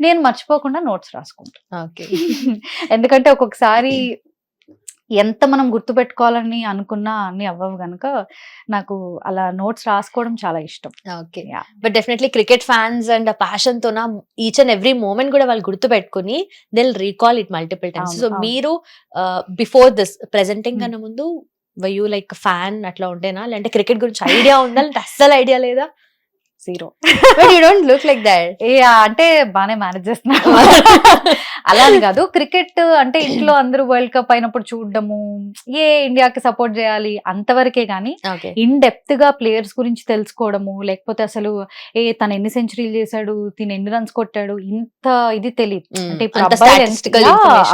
నేను మర్చిపోకుండా నోట్స్ రాసుకుంటాను ఓకే. ఎందుకంటే ఒక్కొక్కసారి ఎంత మనం గుర్తుపెట్టుకోవాలని అనుకున్నా అన్ని అవ్వవు గనుక నాకు అలా నోట్స్ రాసుకోవడం చాలా ఇష్టం. Okay. But definitely cricket fans and ప్యాషన్తో each and every moment కూడా వాళ్ళు గుర్తు పెట్టుకుని they'll recall it multiple times so. మీరు బిఫోర్ దిస్ ప్రెజెంటింగ్ Hmm. కన్నా ముందు యూ లైక్ ఫ్యాన్ అట్లా ఉంటేనా? లేదంటే క్రికెట్ గురించి ఐడియా ఉందా? లేదంటే అస్సలు ఐడియా లేదా? Zero but you don't look like that ఏ అంటే బానే మేనేజ్ చేస్తున్నారు. అలా అని కాదు. క్రికెట్ అంటే ఇంట్లో అందరూ వరల్డ్ కప్ అయినప్పుడు చూడడము ఏ ఇండియాకి సపోర్ట్ చేయాలి అంతవరకే కానీ ఇన్ డెప్త్గా ప్లేయర్స్ గురించి తెలుసుకోవడము లేకపోతే అసలు ఏ తను ఎన్ని సెంచరీలు చేశాడు తిని ఎన్ని రన్స్ కొట్టాడు ఇంత ఇది తెలియదు అంటే ఇప్పుడు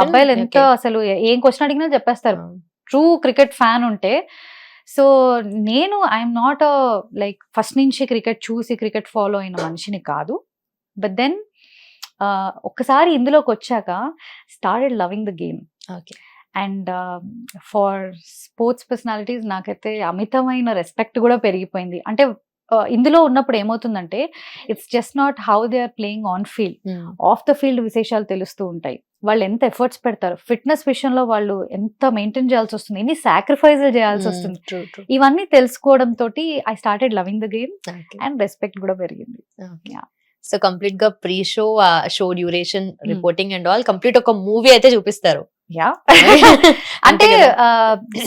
అబ్బాయిలు ఎంత-. అసలు ఏం క్వశ్చన్ అడిగినా చెప్పేస్తారు. ట్రూ క్రికెట్ ఫ్యాన్ ఉంటే సో నేను ఐఎమ్ నాట్ లైక్ ఫస్ట్ నుంచి క్రికెట్ చూసి క్రికెట్ ఫాలో అయిన మనిషిని కాదు. బట్ దెన్ ఒక్కసారి ఇందులోకి వచ్చాక started loving the game. Okay. And for sports personalities నాకైతే అమితమైన రెస్పెక్ట్ కూడా పెరిగిపోయింది. అంటే ఇందులో ఉన్నప్పుడు ఏమవుతుందంటే it's just not how they are playing on field. Off the field విశేషాలు తెలుస్తూ ఉంటాయి. వాళ్ళు ఎంత ఎఫర్ట్స్ పెడతారు. ఫిట్నెస్ విషయంలో వాళ్ళు ఎంత మెయింటైన్ చేయాల్సి వస్తుంది. ఎన్ని సాక్రిఫైజులు చేయాల్సి వస్తుంది. ఇవన్నీ తెలుసుకోవడం తోటి I started loving the game and respect కూడా పెరిగింది. సో కంప్లీట్గా pre show show duration reporting and all complete ఒక మూవీ అయితే చూపిస్తారు. యా. అంటే?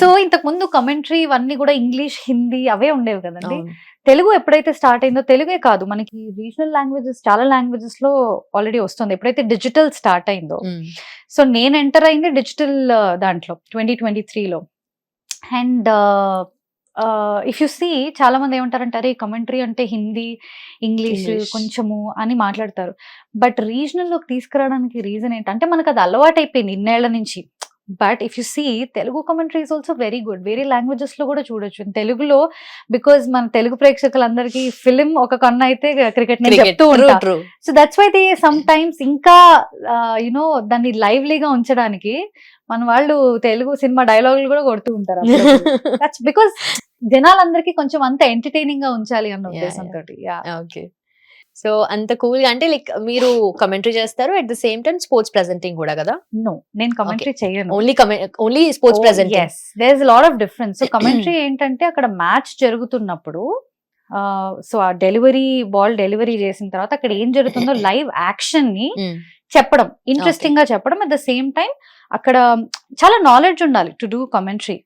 సో ఇంతకు ముందు కమెంటరీ ఇవన్నీ కూడా ఇంగ్లీష్ హిందీ అవే ఉండేవి కదండి. తెలుగు ఎప్పుడైతే స్టార్ట్ అయిందో తెలుగే కాదు. మనకి రీజనల్ లాంగ్వేజెస్ చాలా లాంగ్వేజెస్లో ఆల్రెడీ వస్తుంది. ఎప్పుడైతే డిజిటల్ స్టార్ట్ అయిందో. Mm. సో నేను ఎంటర్ అయింది డిజిటల్ దాంట్లో ట్వంటీ ట్వంటీ త్రీలో అండ్ ఇఫ్ యు సీ చాలా మంది ఏమంటారంటే అరే కమెంటరీ అంటే హిందీ ఇంగ్లీష్. కొంచెము అని మాట్లాడతారు. బట్ రీజనల్లోకి తీసుకురావడానికి రీజన్ ఏంటంటే మనకు అది అలవాటు అయిపోయింది ఇన్నేళ్ళ నుంచి. But if you see Telugu commentary is also very good వేరే లాంగ్వేజెస్లో కూడా చూడొచ్చు. తెలుగులో బికాజ్ మన తెలుగు ప్రేక్షకులందరికీ ఫిలిం ఒక కన్ను అయితే క్రికెట్. చెప్తూ True, ఉంటా. true. So that's why they sometimes ఇంకా యునో దాన్ని lively గా ఉంచడానికి మన వాళ్ళు తెలుగు సినిమా డైలాగులు కూడా కొడుతూ ఉంటారు దట్స్ బికాస్ జనాలందరికీ కొంచెం అంత ఎంటర్టైనింగ్గా ఉంచాలి అన్న ఉద్దేశంతో ఓకే సో అంత కూల్గా అంటే లైక్ మీరు కమెంటరీ చేస్తారు at the same time sports presenting కూడా కదా? నో నేను కమెంటరీ చేయను. Only only sports presenting. Yes there is lot of difference so commentary ఏంటంటే అక్కడ మ్యాచ్ జరుగుతున్నప్పుడు సో ఆ డెలివరీ బాల్ డెలివరీ చేసిన తర్వాత అక్కడ ఏం జరుగుతుందో లైవ్ యాక్షన్ని చెప్పడం ఇంట్రెస్టింగ్గా చెప్పడం. అట్ ద సేమ్ టైం అక్కడ చాలా నాలెడ్జ్ ఉండాలి టు డూ కమెంటరీ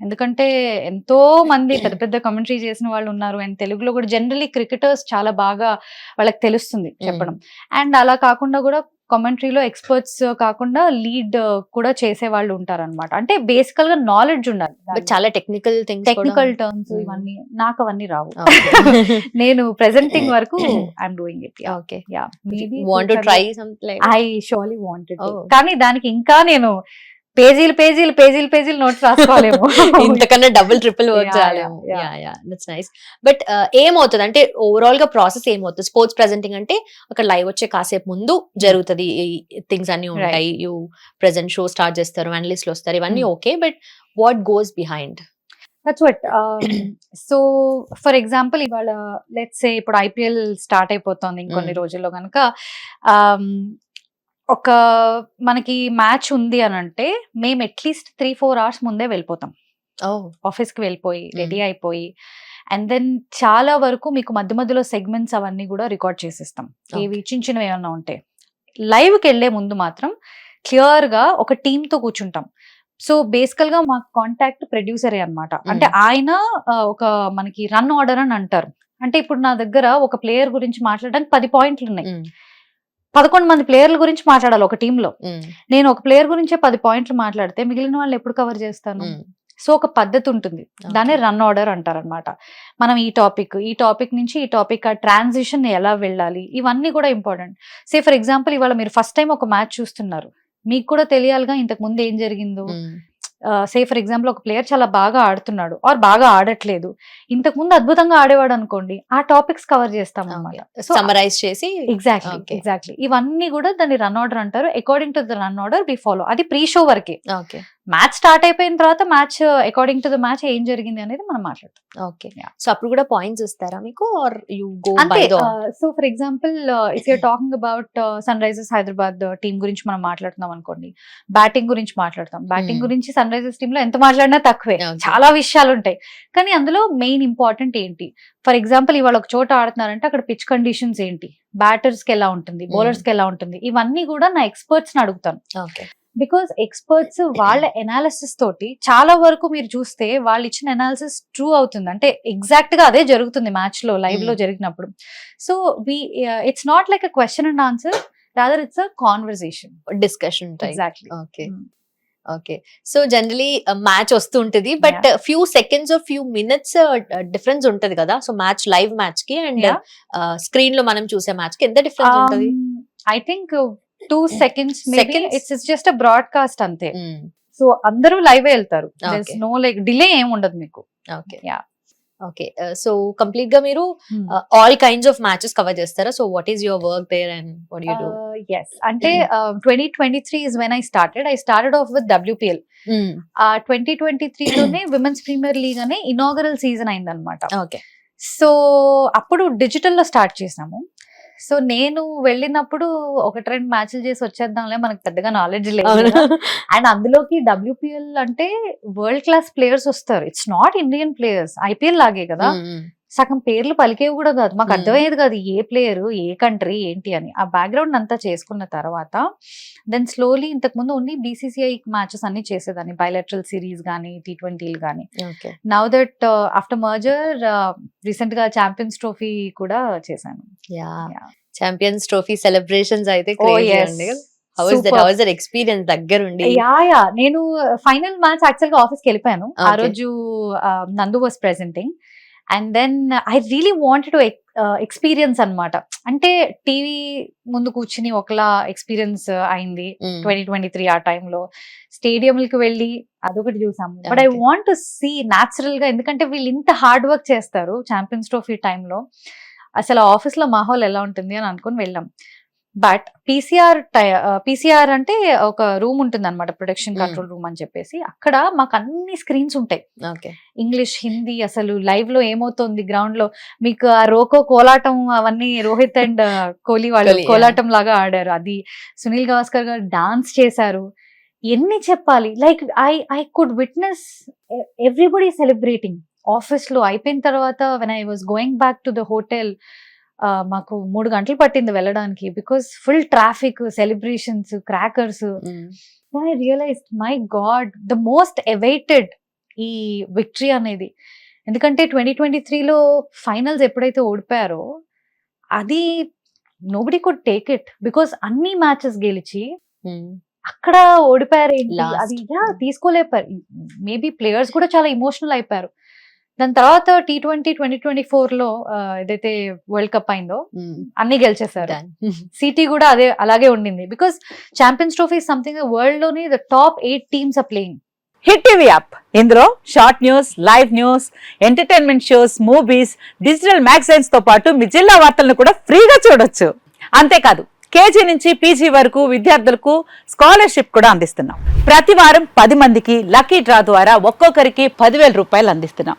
ఎందుకంటే ఎంతో మంది పెద్ద పెద్ద కమెంటరీ చేసిన వాళ్ళు ఉన్నారు. అండ్ తెలుగులో కూడా జనరలీ క్రికెటర్స్ చాలా బాగా వాళ్ళకి తెలుస్తుంది చెప్పడం. అండ్ అలా కాకుండా కూడా కమెంటరీలో ఎక్స్పర్ట్స్ కాకుండా లీడ్ కూడా చేసే వాళ్ళు ఉంటారు అనమాట అంటే బేసికల్గా నాలెడ్జ్ ఉండాలి చాలా టెక్నికల్ టెక్నికల్ టర్మ్స్. ఇవన్నీ నాకు అవన్నీ రావు. నేను ప్రెజెంటింగ్ వరకు I'm doing it okay yeah maybe want to try something I solely wanted. కానీ దానికి ఇంకా నేను పేజీలు పేజీలు పేజీలు పేజీలు నోట్స్ రాసుకోలేము ఇంతకన్నా double triple work yeah that's nice but ఏమవుతుంది? అంటే ఓవరాల్గా ప్రాసెస్ ఏమవుతుంది? స్పోర్ట్స్ ప్రెజెంటింగ్ అంటే అక్కడ లైవ్ వచ్చే కాసేపు ముందు జరుగుతుంది. థింగ్స్ అన్ని ఉంటాయి. యూ ప్రెసెంట్ షో స్టార్ట్ చేస్తారు అనలిస్ట్లు వస్తారు ఇవన్నీ Hmm. Okay but what goes behind that's what so for example ఇవాళ లెట్స్ ఇప్పుడు ఐపీఎల్ స్టార్ట్ అయిపోతుంది ఇంకొన్ని Mm. రోజుల్లో కనుక ఒక మనకి మ్యాచ్ ఉంది అని అంటే మేము అట్లీస్ట్ త్రీ ఫోర్ అవర్స్ ముందే వెళ్ళిపోతాం. ఓ ఆఫీస్కి వెళ్ళిపోయి. రెడీ అయిపోయి అండ్ దెన్ చాలా వరకు మీకు మధ్య మధ్యలో సెగ్మెంట్స్ అవన్నీ కూడా రికార్డ్ చేసిస్తాం. ఏవి చిన్న చిన్నవి ఏమన్నా ఉంటే. లైవ్కి వెళ్ళే ముందు మాత్రం క్లియర్గా ఒక టీమ్తో కూర్చుంటాం. సో బేసికల్గా మా కాంటాక్ట్ ప్రొడ్యూసరే అన్నమాట. అంటే ఆయన ఒక మనకి రన్ ఆర్డర్ అని అంటారు. అంటే ఇప్పుడు నా దగ్గర ఒక ప్లేయర్ గురించి మాట్లాడడానికి పది పాయింట్లు ఉన్నాయి పదకొండు మంది ప్లేయర్ల గురించి మాట్లాడాలి ఒక టీంలో నేను ఒక ప్లేయర్ గురించే పది పాయింట్లు మాట్లాడితే మిగిలిన వాళ్ళు ఎప్పుడు కవర్ చేస్తాను? సో ఒక పద్ధతి ఉంటుంది. దాన్ని రన్ ఆర్డర్ అంటారనమాట మనం ఈ టాపిక్ ఈ టాపిక్ నుంచి ఈ టాపిక్ ఆ ట్రాన్సిషన్ ఎలా వెళ్ళాలి? ఇవన్నీ కూడా ఇంపార్టెంట్ సే ఫర్ ఎగ్జాంపుల్ ఇవాళ మీరు ఫస్ట్ టైం ఒక మ్యాచ్ చూస్తున్నారు. మీకు కూడా తెలియాలిగా ఇంతకు ముందు ఏం జరిగిందో? సే ఫర్ ఎగ్జాంపుల్ ఒక ప్లేయర్ చాలా బాగా ఆడుతున్నాడు ఆర్ బాగా ఆడట్లేదు. ఇంతకు ముందు అద్భుతంగా ఆడేవాడు అనుకోండి ఆ టాపిక్స్ కవర్ చేస్తాం అనమాట సమరైజ్ చేసి ఎగ్జాక్ట్లీ. ఎగ్జాక్ట్లీ ఇవన్నీ కూడా దాన్ని రన్ ఆర్డర్ అంటారు. According to the run order we follow అది ప్రీ షో వరకే. ఓకే మ్యాచ్ స్టార్ట్ అయిపోయిన తర్వాత match according to the match ఏం జరిగింది అనేది మనం మాట్లాడతాం. ఓకే. సో అప్పుడు కూడా పాయింట్స్ ఇస్తారా మీకు? Are you go by the so for example if you're talking about Sunrisers Hyderabad team గురించి మనం మాట్లాడుతున్నాం అనుకోండి. బ్యాటింగ్ గురించి మాట్లాడతాం. Batting Hmm. గురించి సన్ రైజర్స్ టీమ్లో ఎంత మాట్లాడినా తక్కువే. చాలా విషయాలు ఉంటాయి. కానీ అందులో మెయిన్ ఇంపార్టెంట్ ఏంటి? ఫర్ ఎగ్జాంపుల్ ఇవాళ ఒక చోట ఆడుతున్నారంటే అక్కడ పిచ్ కండిషన్స్ ఏంటి? బ్యాటర్స్కి ఎలా ఉంటుంది? Hmm. బౌలర్స్కి ఎలా ఉంటుంది? ఇవన్నీ కూడా నా ఎక్స్పర్ట్స్ని అడుగుతాను. ఓకే బికాస్ ఎక్స్పర్ట్స్ వాళ్ళ ఎనాలిసిస్ తోటి చాలా వరకు మీరు చూస్తే వాళ్ళు ఇచ్చిన ఎనాలిసిస్ ట్రూ అవుతుంది. అంటే ఎగ్జాక్ట్గా అదే జరుగుతుంది మ్యాచ్లో లైవ్లో Hmm. జరిగినప్పుడు. So we it's not like a question and answer rather it's a conversation discussion exactly okay okay so generally match వస్తుంటది but few seconds few minutes difference ఉంటది కదా. సో మ్యాచ్ లైవ్ మ్యాచ్కి అండ్. స్క్రీన్లో మనం చూసే మ్యాచ్కి ఎంత డిఫరెన్స్ ఉంటది? I think two seconds Seconds? It's it's just a broadcast అంతే. Mm. సో అందరూ లైవ్ వెళ్తారు. నో లైక్ డిలే ఏం ఉండదు మీకు. Okay Yeah. ఓకే సో కంప్లీట్గా మీరు all kinds of matches cover చేస్తారా? So what is your work there and what you do yes అంటే twenty twenty three is when I started I started off with WPL ఆ twenty twenty త్రీలోనే women's premier league అనే inaugural season అయిందనమాట okay so అప్పుడు డిజిటల్లో start చేసాము so నేను వెళ్ళినప్పుడు ఒకటి రెండు మ్యాచ్లు చేసి వచ్చేద్దాంలే మనకు పెద్దగా నాలెడ్జ్ లేదు అండ్ అందులోకి డబ్ల్యూపిఎల్ అంటే వరల్డ్ క్లాస్ ప్లేయర్స్ వస్తారు. It's not Indian players IPL లాగే కదా. సగం పేర్లు పలికేవి కూడా కాదు. మాకు. అర్థమయ్యేది కాదు ఏ ప్లేయర్ ఏ కంట్రీ ఏంటి అని. ఆ బ్యాక్గ్రౌండ్ అంతా చేసుకున్న తర్వాత దెన్ స్లోలీ ఇంతకు ముందు ఓన్లీ బీసీసీఐ మ్యాచెస్ అన్ని చేసేదాన్ని. బయలెటరల్ సిరీస్ కానీ టీ ట్వంటీలు కానీ okay. Now that after merger రీసెంట్గా ఛాంపియన్స్ ట్రోఫీ కూడా చేశాను. ఛాంపియన్స్ ట్రోఫీ సెలబ్రేషన్స్ అయితే Oh, ఎక్స్పీరియన్స్ దగ్గరుండి? Yeah yeah. నేను ఫైనల్ మ్యాచ్ యాక్చువల్గా ఆఫీస్కి వెళ్ళిపోయాను. ఆ. రోజు Nandu was presenting and then I really wanted to experience అన్నమాట. అంటే టీవీ ముందు కూర్చుని ఒకలా ఎక్స్పీరియన్స్ అయింది Mm. ట్వంటీ ట్వంటీ త్రీ ఆ టైంలో స్టేడియంకి వెళ్ళి అదొకటి చూసాము. But I. Want to see న్యాచురల్గా ఎందుకంటే వీళ్ళు ఇంత హార్డ్ వర్క్ చేస్తారు ఛాంపియన్స్ ట్రోఫీ టైంలో అసలు ఆఫీస్లో మాహోల్ ఎలా ఉంటుంది అని అనుకుని వెళ్ళాం. బట్ పీసీఆర్ పీసీఆర్ అంటే ఒక రూమ్ ఉంటుంది అనమాట ప్రొడక్షన్ Mm. కంట్రోల్ రూమ్ అని చెప్పేసి. అక్కడ మాకు అన్ని స్క్రీన్స్ ఉంటాయి. ఓకే. ఇంగ్లీష్ హిందీ అసలు లైవ్లో ఏమవుతోంది గ్రౌండ్లో మీకు ఆ రోకో కోలాటం అవన్నీ రోహిత్ అండ్ కోహ్లీ వాళ్ళు కోలాటం లాగా ఆడారు. అది సునీల్ గవాస్కర్ గారు డాన్స్ చేశారు. ఎన్ని చెప్పాలి? Like I I could witness everybody celebrating. ఆఫీస్లో అయిపోయిన తర్వాత when I was going back to the hotel మాకు మూడు గంటలు పట్టింది వెళ్ళడానికి because full traffic celebrations crackers. I realise my god the most awaited ఈ విక్టరీ అనేది ఎందుకంటే ట్వంటీ ట్వంటీ త్రీలో ఫైనల్స్ ఎప్పుడైతే ఓడిపోయారో అది nobody could take it because అన్ని మ్యాచెస్ గెలిచి Mm. అక్కడ ఓడిపోయారు. అది తీసుకోలేపారు మేబీ ప్లేయర్స్ కూడా చాలా ఇమోషనల్ అయిపోయారు దాని తర్వాత టీ ట్వంటీ ట్వంటీ ట్వంటీ ఫోర్లో ఏదైతే వరల్డ్ కప్ అయిందో Mm. అన్ని గెలిచేశారు. Done. సిటీ కూడా అదే అలాగే ఉండింది. బికాస్ champions trophy something వరల్డ్లోని the top eight teams are playing hit TV app ఇందులో short news live news entertainment shows movies digital మ్యాగజైన్స్తో పాటు మీ జిల్లా వార్తలను కూడా ఫ్రీగా చూడొచ్చు. అంతేకాదు కేజీ నుంచి పీజీ వరకు విద్యార్థులకు స్కాలర్షిప్ కూడా అందిస్తున్నాం. ప్రతి వారం పది మందికి లక్కీ డ్రా ద్వారా ఒక్కొక్కరికి పదివేల రూపాయలు అందిస్తున్నాం.